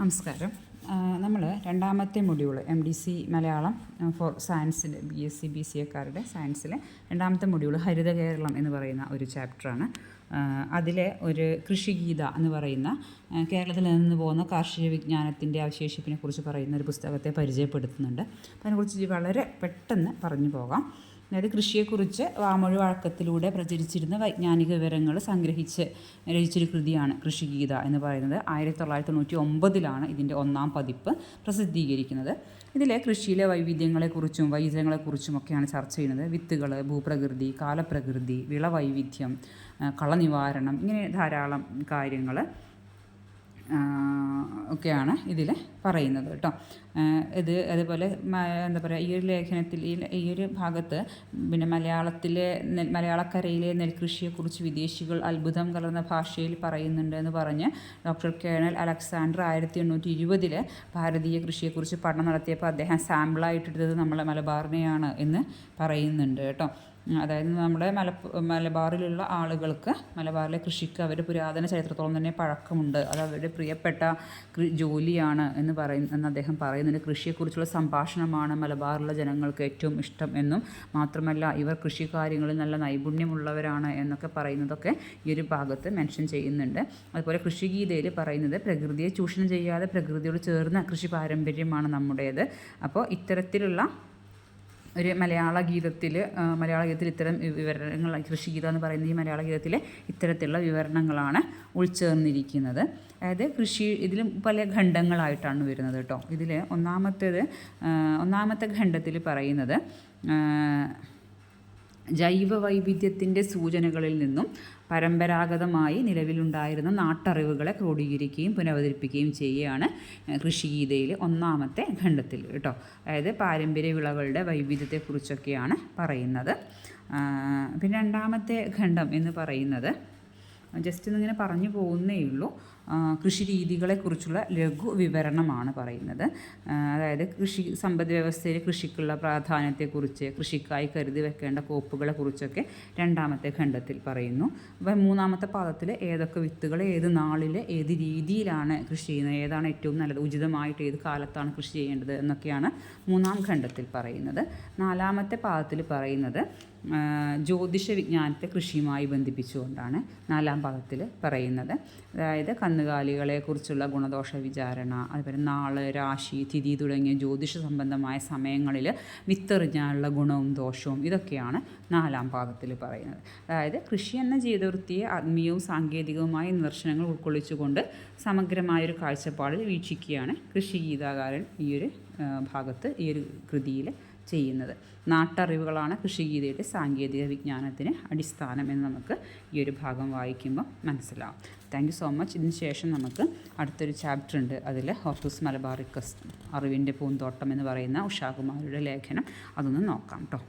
നമസ്കാരം. നമ്മൾ രണ്ടാമത്തെ module M D C Malayalam for സയൻസിൽ B S C B C എക്കാരുടെ സയൻസിലെ രണ്ടാമത്തെ മൊഡ്യൂൾ ഹരിത കേരളം എന്ന് പറയുന്ന ഒരു ചാപ്റ്ററാണ് അതിലെ ഒരു കൃഷിഗീത എന്ന് പറയുന്ന കേരളത്തിൽ നിന്ന് പോകുന്ന കാർഷിക വിജ്ഞാനത്തിന്റെ അവശേഷിപ്പിനെ കുറിച്ച് പറയുന്ന ഒരു പുസ്തകത്തെ പരിചയപ്പെടുത്തുന്നുണ്ട്. അതിനെക്കുറിച്ച് വളരെ പെട്ടെന്ന് പറഞ്ഞു പോകാം. അതായത് കൃഷിയെക്കുറിച്ച് വാമൊഴി വഴക്കത്തിലൂടെ പ്രചരിച്ചിരുന്ന വൈജ്ഞാനിക വിവരങ്ങൾ സംഗ്രഹിച്ച് രചിച്ചൊരു കൃതിയാണ് കൃഷിഗീത എന്ന് പറയുന്നത്. ആയിരത്തി തൊള്ളായിരത്തി തൊണ്ണൂറ്റി ഒമ്പതിലാണ് ഇതിന്റെ ഒന്നാം പതിപ്പ് പ്രസിദ്ധീകരിക്കുന്നത്. ഇതിലെ കൃഷിയിലെ വൈവിധ്യങ്ങളെക്കുറിച്ചും വൈവിധ്യങ്ങളെക്കുറിച്ചുമൊക്കെയാണ് ചർച്ച ചെയ്യുന്നത്. വിത്തുകൾ ഭൂപ്രകൃതി കാലപ്രകൃതി വിളവൈവിധ്യം കളനിവാരണം ഇങ്ങനെ ധാരാളം കാര്യങ്ങൾ. ഒക്കെയാണ് ഇതിൽ പറയുന്നത് കേട്ടോ. ഇത് അതുപോലെ എന്താ പറയുക ഈ ഒരു ലേഖനത്തിൽ ഈ ഒരു ഭാഗത്ത് പിന്നെ മലയാളത്തിലെ മലയാളക്കരയിലെ നെൽകൃഷിയെക്കുറിച്ച് വിദേശികൾ അത്ഭുതം കലർന്ന ഭാഷയിൽ പറയുന്നുണ്ട് എന്ന് പറഞ്ഞ് ഡോക്ടർ കേണൽ അലക്സാണ്ടർ ആയിരത്തി എണ്ണൂറ്റി ഇരുപതിൽ ഭാരതീയ കൃഷിയെക്കുറിച്ച് പഠനം നടത്തിയപ്പോൾ അദ്ദേഹം സാമ്പിളായിട്ടെടുത്തത് നമ്മളെ മലബാറിനെയാണ് എന്ന് പറയുന്നുണ്ട് കേട്ടോ. അതായത് നമ്മുടെ മല മലബാറിലുള്ള ആളുകൾക്ക് മലബാറിലെ കൃഷിക്ക് അവർ പുരാതന ചരിത്രത്തോളം തന്നെ പഴക്കമുണ്ട്. അത് അവരുടെ പ്രിയപ്പെട്ട ജോലിയാണ് എന്ന് പറയുന്ന എന്ന് അദ്ദേഹം പറയുന്നുണ്ട് കൃഷിയെക്കുറിച്ചുള്ള സംഭാഷണമാണ് മലബാറിലുള്ള ജനങ്ങൾക്ക് ഏറ്റവും ഇഷ്ടം എന്നും മാത്രമല്ല ഇവർ കൃഷി കാര്യങ്ങളിൽ നല്ല നൈപുണ്യമുള്ളവരാണ് എന്നൊക്കെ പറയുന്നതൊക്കെ ഈ ഒരു ഭാഗത്ത് മെൻഷൻ ചെയ്യുന്നുണ്ട്. അതുപോലെ കൃഷിഗീതയിൽ പറയുന്നത് പ്രകൃതിയെ ചൂഷണം ചെയ്യാതെ പ്രകൃതിയോട് ചേർന്ന കൃഷി പാരമ്പര്യമാണ് നമ്മുടേത്. അപ്പോൾ ഇത്തരത്തിലുള്ള ഒരു മലയാള ഗീതത്തിൽ മലയാള ഗീതത്തിൽ ഇത്തരം വിവരണങ്ങൾ കൃഷിഗീത എന്ന് പറയുന്ന ഈ മലയാള ഗീതത്തിൽ ഇത്തരത്തിലുള്ള വിവരണങ്ങളാണ് ഉൾച്ചേർന്നിരിക്കുന്നത്. അതായത് കൃഷി ഇതിലും പല ഖണ്ഡങ്ങളായിട്ടാണ് വരുന്നത് കേട്ടോ. ഇതിൽ ഒന്നാമത്തേത് ഒന്നാമത്തെ ഖണ്ഡത്തിൽ പറയുന്നത് ജൈവ വൈവിധ്യത്തിന്റെ സൂചനകളിൽ നിന്നും പരമ്പരാഗതമായി നിലവിലുണ്ടായിരുന്ന നാട്ടറിവുകളെ ക്രോഡീകരിക്കുകയും പുനരവതരിപ്പിക്കുകയും ചെയ്യുകയാണ് കൃഷിഗീതയിലെ ഒന്നാമത്തെ ഖണ്ഡത്തിൽ കേട്ടോ. അതായത് പാരമ്പര്യ വിളകളുടെ വൈവിധ്യത്തെക്കുറിച്ചൊക്കെയാണ് പറയുന്നത്. പിന്നെ രണ്ടാമത്തെ ഖണ്ഡം എന്ന് പറയുന്നത് ജസ്റ്റ് ഒന്നിങ്ങനെ പറഞ്ഞു പോകുന്നേ ഉള്ളൂ. കൃഷി രീതികളെക്കുറിച്ചുള്ള ലഘു വിവരണമാണ് പറയുന്നത് അതായത് കൃഷി സമ്പദ് വ്യവസ്ഥയിൽ കൃഷിക്കുള്ള പ്രാധാന്യത്തെക്കുറിച്ച് കൃഷിക്കായി കരുതി വെക്കേണ്ട കോപ്പുകളെ കുറിച്ചൊക്കെ രണ്ടാമത്തെ ഖണ്ഡത്തിൽ പറയുന്നു. അപ്പം മൂന്നാമത്തെ പാദത്തിൽ ഏതൊക്കെ വിത്തുകൾ ഏത് നാളിൽ ഏത് രീതിയിലാണ് കൃഷി ചെയ്യുന്നത് ഏതാണ് ഏറ്റവും നല്ലത് ഉചിതമായിട്ട് ഏത് കാലത്താണ് കൃഷി ചെയ്യേണ്ടത് എന്നൊക്കെയാണ് മൂന്നാം ഖണ്ഡത്തിൽ പറയുന്നത്. നാലാമത്തെ പാദത്തിൽ പറയുന്നത് ജ്യോതിഷ വിജ്ഞാനത്തെ കൃഷിയുമായി ബന്ധിപ്പിച്ചുകൊണ്ടാണ് നാലാം പാദത്തിൽ പറയുന്നത്. അതായത് കന്നുകാലികളെക്കുറിച്ചുള്ള ഗുണദോഷ വിചാരണ അതുപോലെ നാൾ രാശി തിഥി തുടങ്ങിയ ജ്യോതിഷ സംബന്ധമായ സമയങ്ങളിൽ വിത്തെറിഞ്ഞാലുള്ള ഗുണവും ദോഷവും ഇതൊക്കെയാണ് നാലാം പാദത്തിൽ പറയുന്നത്. അതായത് കൃഷി എന്ന ജീവിതവൃത്തിയെ ആത്മീയവും സാങ്കേതികവുമായ നിദർശനങ്ങൾ ഉൾക്കൊള്ളിച്ചുകൊണ്ട് സമഗ്രമായൊരു കാഴ്ചപ്പാടിൽ വീക്ഷിക്കുകയാണ് കൃഷി ഗീതാകാരൻ ഈ ഒരു ഭാഗത്ത് ഈ ഒരു കൃതിയിൽ ചെയ്യുന്നത്. നാട്ടറിവുകളാണ് കൃഷിഗീതയുടെ സാങ്കേതിക വിജ്ഞാനത്തിന് അടിസ്ഥാനം എന്ന് നമുക്ക് ഈ ഒരു ഭാഗം വായിക്കുമ്പോൾ മനസ്സിലാവും. താങ്ക് യു സോ മച്ച് ഇതിന് ശേഷം നമുക്ക് അടുത്തൊരു ചാപ്റ്റർ ഉണ്ട്. അതിൽ ഹോർട്ടൂസ് മലബാറിക്കസ് അറിവിന്റെ പൂന്തോട്ടം എന്ന് പറയുന്ന ഉഷാകുമാരിയുടെ ലേഖനം. അതൊന്ന് നോക്കാം കേട്ടോ